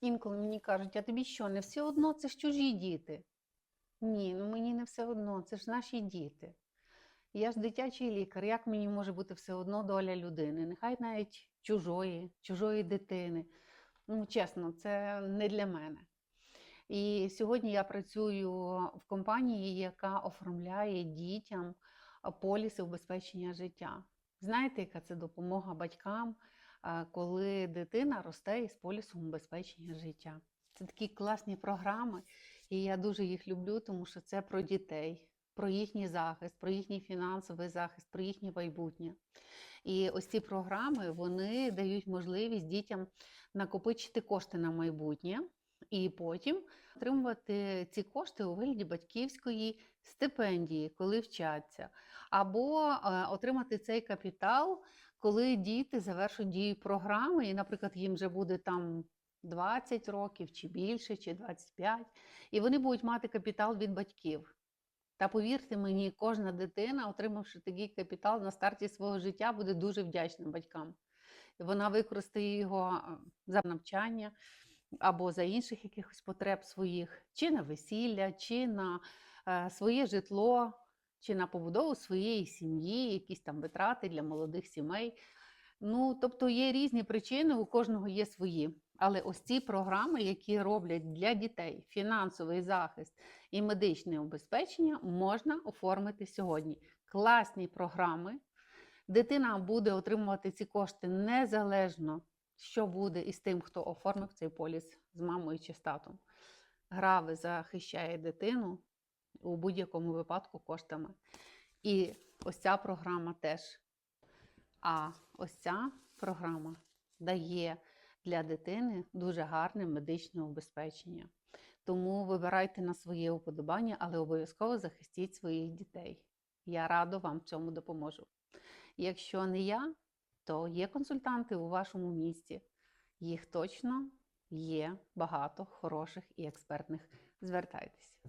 Інколи мені кажуть, а тобі що, не все одно, це ж чужі діти. Ні, ну мені не все одно, це ж наші діти. Я ж дитячий лікар, як мені може бути все одно доля людини? Нехай навіть чужої, чужої дитини. Ну, чесно, це не для мене. І сьогодні я працюю в компанії, яка оформляє дітям поліси убезпечення життя. Знаєте, яка це допомога батькам, коли дитина росте із полісом убезпечення життя? Це такі класні програми, і я дуже їх люблю, тому що це про дітей, про їхній захист, про їхній фінансовий захист, про їхнє майбутнє. І ось ці програми вони дають можливість дітям накопичити кошти на майбутнє і потім отримувати ці кошти у вигляді батьківської стипендії, коли вчаться, або е, отримати цей капітал, коли діти завершують дію програми, і, наприклад, їм вже буде там 20 років чи більше, чи 25, і вони будуть мати капітал від батьків. Та повірте мені, кожна дитина, отримавши такий капітал на старті свого життя, буде дуже вдячна батькам. Вона використає його за навчання або за інших якихось потреб своїх, чи на весілля, чи на е, своє житло, чи на побудову своєї сім'ї, якісь там витрати для молодих сімей. Ну, тобто є різні причини, у кожного є свої. Але ось ці програми, які роблять для дітей фінансовий захист і медичне убезпечення, можна оформити сьогодні. Класні програми. Дитина буде отримувати ці кошти незалежно, що буде із тим, хто оформив цей поліс з мамою чи з татом. Грави захищає дитину у будь-якому випадку коштами. І ось ця програма теж. А ось ця програма дає для дитини дуже гарне медичне убезпечення. Тому вибирайте на своє уподобання, але обов'язково захистіть своїх дітей. Я радо вам в цьому допоможу. Якщо не я, то є консультанти у вашому місті. Їх точно є багато хороших і експертних. Звертайтеся.